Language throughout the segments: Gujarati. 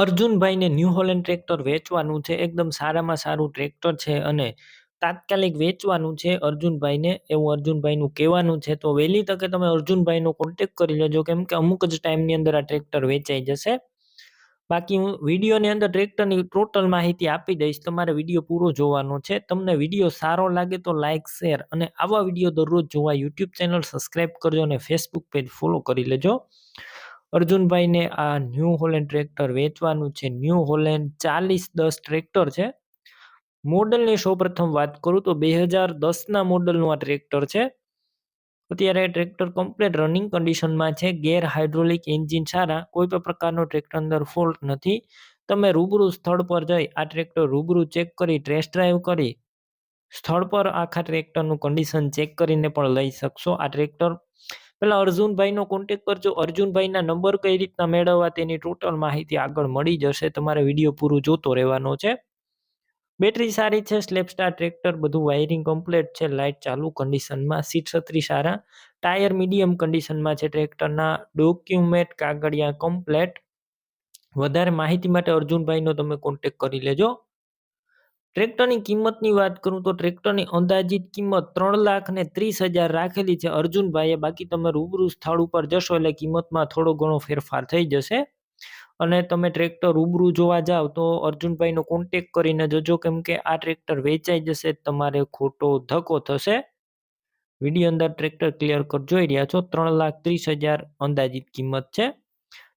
અર્જુનભાઈને ન્યૂ હોલેન્ડ ટ્રેક્ટર વેચવાનું છે. એકદમ સારામાં સારું ટ્રેક્ટર છે અને તાત્કાલિક વેચવાનું છે અર્જુનભાઈને. એવું અર્જુનભાઈનું કહેવાનું છે. તો વહેલી તકે તમે અર્જુનભાઈનો કોન્ટેક કરી લેજો. કેમ કે અમુક જ ટાઈમની અંદર આ ટ્રેક્ટર વેચાઈ જશે. બાકી હું વિડીયોની અંદર ટ્રેક્ટરની ટોટલ માહિતી આપી દઈશ. તમારે વીડિયો પૂરો જોવાનો છે. તમને વીડિયો સારો લાગે તો લાઇક શેર અને આવા વીડિયો દરરોજ જોવા યુટ્યુબ ચેનલ સબસ્ક્રાઈબ કરજો અને ફેસબુક પેજ ફોલો કરી લેજો. અર્જુનભાઈને આ ન્યૂ હોલેન્ડ ટ્રેક્ટર વેચવાનું છે. ન્યૂ હોલેન્ડ ચાલીસ દસ ટ્રેક્ટર છે. મોડલની સૌપ્રથમ વાત કરું તો બે હજાર દસના મોડલનું આ ટ્રેક્ટર છે. અત્યારે ટ્રેક્ટર કમ્પ્લીટ રનિંગ કન્ડિશનમાં છે. ગેર હાઇડ્રોલિક એન્જિન સારા. કોઈ પણ પ્રકારનો ટ્રેક્ટર અંદર ફોલ્ટ નથી. તમે રૂબરૂ સ્થળ પર જઈ આ ટ્રેક્ટર રૂબરૂ ચેક કરી ટેસ્ટ ડ્રાઈવ કરી, સ્થળ પર આખા ટ્રેક્ટરનું કન્ડિશન ચેક કરીને પણ લઈ શકશો. આ ટ્રેક્ટર પેલા અર્જુનભાઈનો કોન્ટેક કરજો અર્જુનભાઈના નંબર કઈ રીતના મેળવવા તેની ટોટલ માહિતી આગળ મળી જશે, તમારે વીડિયો પૂરું જોતો રહેવાનો છે. બેટરી સારી છે સ્લેપસ્ટાર ટ્રેક્ટર બધું વાયરિંગ કમ્પ્લીટ છે લાઇટ ચાલુ કન્ડિશનમાં સીટ છત્રી સારા. ટાયર મીડિયમ કન્ડિશનમાં છે ટ્રેક્ટરના ડોક્યુમેન્ટ કાગળિયા કમ્પ્લેટ વધારે માહિતી માટે અર્જુનભાઈનો તમે કોન્ટેક કરી લેજો. ટ્રેક્ટરની કિંમતની વાત કરું તો ટ્રેક્ટરની અંદાજિત કિંમત ત્રણ લાખ ને ત્રીસ હજાર રાખેલી છે. અર્જુનભાઈએ બાકી તમે રૂબરૂ સ્થળ ઉપર જશો એટલે કિંમતમાં થોડો ઘણો ફેરફાર થઈ જશે. અને તમે ટ્રેક્ટર રૂબરૂ જોવા જાઓ તો અર્જુનભાઈનો કોન્ટેક કરીને જજો કેમ કે આ ટ્રેક્ટર વેચાઈ જશે, તમારે ખોટો ધક્કો થશે. વીડિયો અંદર ટ્રેક્ટર ક્લિયર કર જોઈ રહ્યા છો. ત્રણ લાખ ત્રીસ હજાર અંદાજિત કિંમત છે.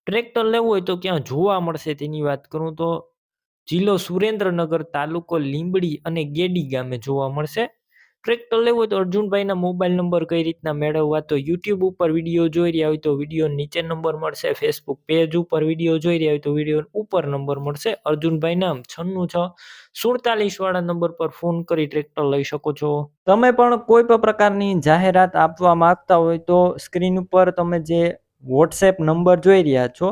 ટ્રેક્ટર લેવું હોય તો ક્યાં જોવા મળશે તેની વાત કરું તો જિલ્લો સુરેન્દ્રનગર તાલુકો લીંબડી અને ગેડી ગામે જોવા મળશે. ટ્રેક્ટર લેવું તો અર્જુનભાઈના મોબાઈલ નંબર કઈ રીતના મેળવવા તો યુટ્યુબ ઉપર વીડિયો જોઈ રહ્યા હોય તો વીડિયો નીચે નંબર મળશે, ફેસબુક પેજ ઉપર વીડિયો જોઈ રહ્યા હોય તો વીડિયો ઉપર નંબર મળશે. અર્જુનભાઈ નામ છન્નું છ. સુડતાલીસ વાળા નંબર પર ફોન કરી ટ્રેક્ટર લઈ શકો છો. તમે પણ કોઈ પણ પ્રકારની જાહેરાત આપવા માંગતા હોય તો સ્ક્રીન ઉપર તમે જે વોટ્સએપ નંબર જોઈ રહ્યા છો